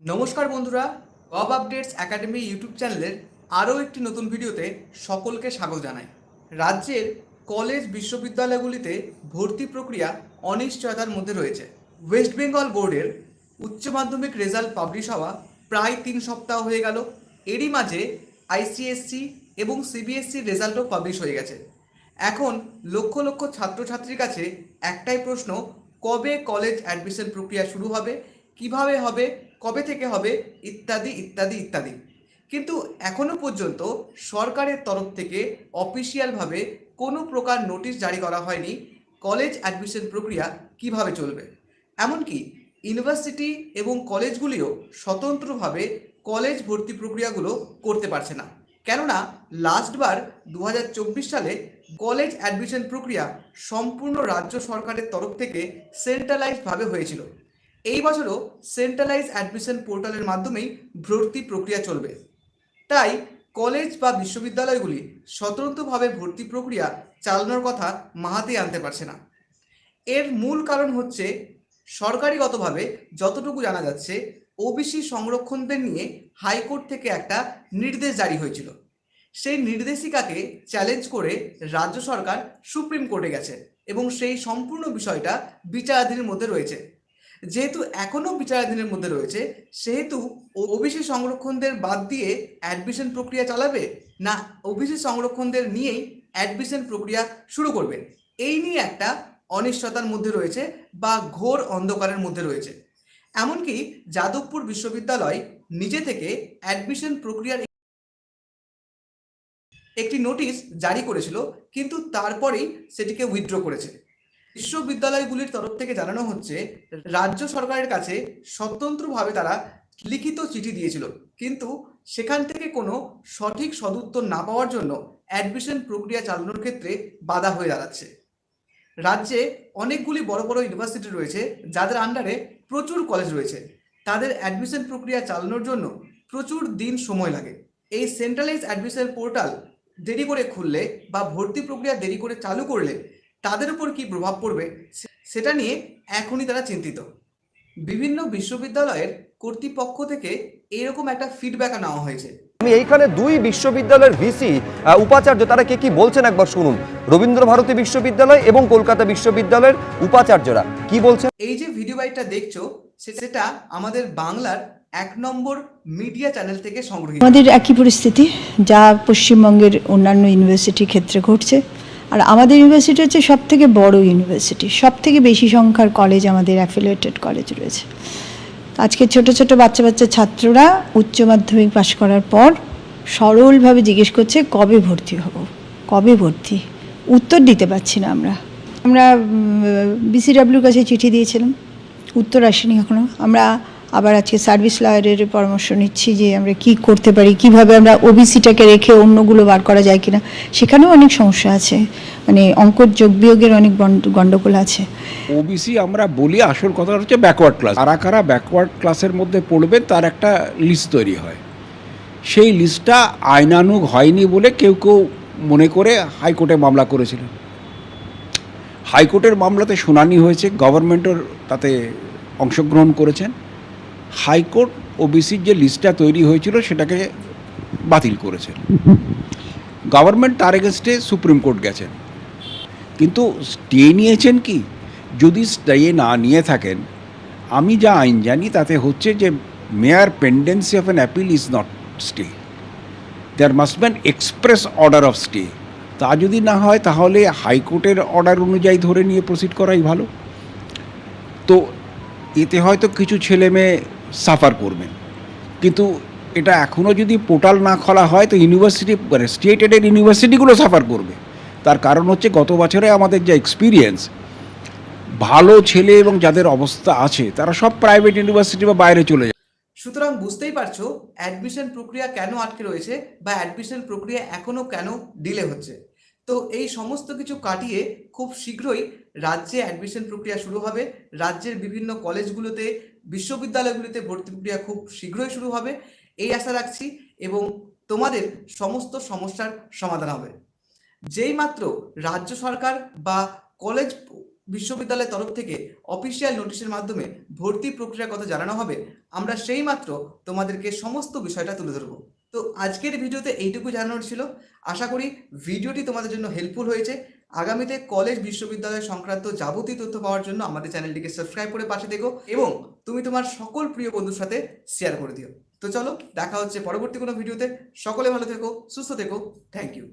নমস্কার বন্ধুরা wave updates academy YouTube চ্যানেলের আরও একটি নতুন ভিডিওতে সকলকে স্বাগত জানাই। রাজ্যের কলেজ বিশ্ববিদ্যালয়গুলিতে ভর্তি প্রক্রিয়া অনিশ্চয়তার মধ্যে রয়েছে। ওয়েস্ট বেঙ্গল বোর্ডের উচ্চ মাধ্যমিক রেজাল্ট পাবলিশ হওয়া প্রায় তিন সপ্তাহ হয়ে গেল। এরই মাঝে আইসিএসসি এবং সিবিএসসির রেজাল্টও পাবলিশ হয়ে গেছে। এখন লক্ষ লক্ষ ছাত্রছাত্রীর কাছে একটাই প্রশ্ন, কবে কলেজ অ্যাডমিশন প্রক্রিয়া শুরু হবে, কীভাবে হবে কবে থেকে হবে? ইত্যাদি ইত্যাদি ইত্যাদি। কিন্তু এখনও পর্যন্ত সরকারের তরফ থেকে অফিসিয়ালভাবে কোনো প্রকার নোটিশ জারি করা হয়নি কলেজ অ্যাডমিশন প্রক্রিয়া কীভাবে চলবে। এমনকি ইউনিভার্সিটি এবং কলেজগুলিও স্বতন্ত্রভাবে কলেজ ভর্তি প্রক্রিয়াগুলো করতে পারছে না। কেননা লাস্টবার দু সালে কলেজ অ্যাডমিশন প্রক্রিয়া সম্পূর্ণ রাজ্য সরকারের তরফ থেকে সেন্ট্রালাইজডভাবে হয়েছিল। এই বছরও সেন্ট্রালাইজ অ্যাডমিশন পোর্টালের মাধ্যমেই ভর্তি প্রক্রিয়া চলবে। তাই কলেজ বা বিশ্ববিদ্যালয়গুলি স্বতন্ত্রভাবে ভর্তি প্রক্রিয়া চালানোর কথা মাহাতে আনতে পারছে না। এর মূল কারণ হচ্ছে সরকারিগতভাবে যতটুকু জানা যাচ্ছে, ওবিসি সংরক্ষণদের নিয়ে হাইকোর্ট থেকে একটা নির্দেশ জারি হয়েছিল। সেই নির্দেশিকাকে চ্যালেঞ্জ করে রাজ্য সরকার সুপ্রিম কোর্টে গেছে এবং সেই সম্পূর্ণ বিষয়টা বিচারাধীনের মধ্যে রয়েছে। যেহেতু এখনও বিচারাধীনের মধ্যে রয়েছে, সেহেতু ওবিসি সংরক্ষণদের বাদ দিয়ে অ্যাডমিশন প্রক্রিয়া চালাবে না ওবিসি সংরক্ষণদের নিয়েই অ্যাডমিশন প্রক্রিয়া শুরু করবে? এই নিয়ে একটা অনিশ্চয়তার মধ্যে রয়েছে বা ঘোর অন্ধকারের মধ্যে রয়েছে। এমনকি যাদবপুর বিশ্ববিদ্যালয় নিজে থেকে অ্যাডমিশন প্রক্রিয়ার একটি নোটিশ জারি করেছিল, কিন্তু তারপরেই সেটিকে উইথড্র করেছে। বিশ্ববিদ্যালয়গুলির তরফ থেকে জানানো হচ্ছে, রাজ্য সরকারের কাছে স্বতন্ত্রভাবে তারা লিখিত চিঠি দিয়েছিল। কিন্তু সেখান থেকে কোনো সঠিক সদুত্তর না পাওয়ার জন্য অ্যাডমিশন প্রক্রিয়া চালানোর ক্ষেত্রে বাধা হয়ে দাঁড়াচ্ছে। রাজ্যে অনেকগুলি বড় বড় ইউনিভার্সিটি রয়েছে, যাদের আন্ডারে প্রচুর কলেজ রয়েছে। তাদের অ্যাডমিশন প্রক্রিয়া চালানোর জন্য প্রচুর দিন সময় লাগে। এই সেন্ট্রালাইজ অ্যাডমিশন পোর্টাল দেরি করে খুললে বা ভর্তি প্রক্রিয়া দেরি করে চালু করলে তাদের উপর কি প্রভাব পড়বে? সেটা নিয়ে এখনই তারা চিন্তিত। বিভিন্ন বিশ্ববিদ্যালয়ের কর্তৃপক্ষ থেকে এরকম একটা ফিডব্যাক নেওয়া হয়েছে। আমি এইখানে দুই বিশ্ববিদ্যালয়ের ভিসি উপাচার্য তারা কে কি বলছেন একবার শুনুন। রবীন্দ্র ভারতী বিশ্ববিদ্যালয় এবং কলকাতা বিশ্ববিদ্যালয়ের উপাচার্যরা কি বলছেন? এই যে ভিডিও বাইটটা দেখছ সে- সেটা আমাদের বাংলার এক নম্বর মিডিয়া চ্যানেল থেকে সংগৃহীত। আমাদের একই পরিস্থিতি যা পশ্চিমবঙ্গের অন্যান্য ইউনিভার্সিটির ক্ষেত্রে ঘটছে। আর আমাদের ইউনিভার্সিটি হচ্ছে সব থেকে বড় ইউনিভার্সিটি সব থেকে বেশি সংখ্যার কলেজ আমাদের অ্যাফিলিয়েটেড কলেজ রয়েছে। আজকে ছোট ছোট বাচ্চা বাচ্চা ছাত্ররা উচ্চ মাধ্যমিক পাশ করার পর সরলভাবে জিজ্ঞেস করছে, কবে ভর্তি হব? কবে ভর্তি? উত্তর দিতে পারছি না আমরা। আমরা বিসিডাব্লিউর কাছে চিঠি দিয়েছিলাম। উত্তর আসেনি এখনও আমরা আবার আজকে সার্ভিস লয়ারের পরামর্শ নিচ্ছি যে আমরা কি করতে পারি, কীভাবে আমরা ওবিসিটাকে রেখে অন্যগুলো বার করা যায় কিনা। সেখানেও অনেক সমস্যা আছে। মানে অঙ্ক যোগ বিয়োগের অনেক গন্ডগোল আছে। ওবিসি আমরা বলি আসল কথা হচ্ছে ব্যাকওয়ার্ড ক্লাস কারা কারা ব্যাকওয়ার্ড ক্লাসের মধ্যে পড়বে তার একটা লিস্ট তৈরি হয়। সেই লিস্টটা আইনানুগ হয়নি বলে কেউ কেউ মনে করে হাইকোর্টে মামলা করেছিলেন। হাইকোর্টের মামলাতে শুনানি হয়েছে গভর্নমেন্টের তাতে অংশগ্রহণ করেছেন। হাইকোর্ট ওবিসির যে লিস্টটা তৈরি হয়েছিল সেটাকে বাতিল করেছেন গভর্নমেন্ট তার এগেনস্টে সুপ্রিম কোর্ট গেছেন। কিন্তু স্টে নিয়েছেন কি? যদি স্টে না নিয়ে থাকেন, আমি যা আইন জানি তাতে হচ্ছে যে mere pendency of an appeal is not stay there must be an express order of stay তা যদি না হয়, তাহলে হাইকোর্টের অর্ডার অনুযায়ী ধরে নিয়ে প্রসিড করাই ভালো। তো এতে হয়তো কিছু ছেলে মেয়ে সাফার করবেন। কিন্তু এটা এখনও যদি পোর্টাল না খোলা হয়, তো ইউনিভার্সিটি মানে স্টেট ইউনিভার্সিটিগুলো সাফার করবে। তার কারণ হচ্ছে গত বছরে আমাদের যা এক্সপিরিয়েন্স ভালো ছেলে এবং যাদের অবস্থা আছে, তারা সব প্রাইভেট ইউনিভার্সিটি বা বাইরে চলে যায়। সুতরাং বুঝতেই পারছ অ্যাডমিশন প্রক্রিয়া কেন আটকে রয়েছে বা অ্যাডমিশন প্রক্রিয়া এখনও কেন ডিলে হচ্ছে। তো এই সমস্ত কিছু কাটিয়ে খুব শীঘ্রই রাজ্যে অ্যাডমিশন প্রক্রিয়া শুরু হবে। রাজ্যের বিভিন্ন কলেজগুলোতে, বিশ্ববিদ্যালয়গুলিতে ভর্তি প্রক্রিয়া খুব শীঘ্রই শুরু হবে। এই আশা রাখছি এবং তোমাদের সমস্ত সমস্যার সমাধান হবে। যেই মাত্র রাজ্য সরকার বা কলেজ বিশ্ববিদ্যালয়ের তরফ থেকে অফিসিয়াল নোটিশের মাধ্যমে ভর্তি প্রক্রিয়ার কথা জানানো হবে, আমরা সেই মাত্র তোমাদেরকে সমস্ত বিষয়টা তুলে ধরবো। তো আজকের ভিডিওতে এইটুকু জানানোর ছিল। আশা করি ভিডিওটি তোমাদের জন্য হেল্পফুল হয়েছে। আগামীতে কলেজ, বিশ্ববিদ্যালয় সংক্রান্ত যাবতীয় তথ্য পাওয়ার জন্য আমাদের চ্যানেলটিকে সাবস্ক্রাইব করে পাশে দেখো এবং তুমি তোমার সকল প্রিয় বন্ধুর সাথে শেয়ার করে দিও। তো চলো, দেখা হচ্ছে পরবর্তী কোনো ভিডিওতে। সকলে ভালো থেকো, সুস্থ থেকো। Thank you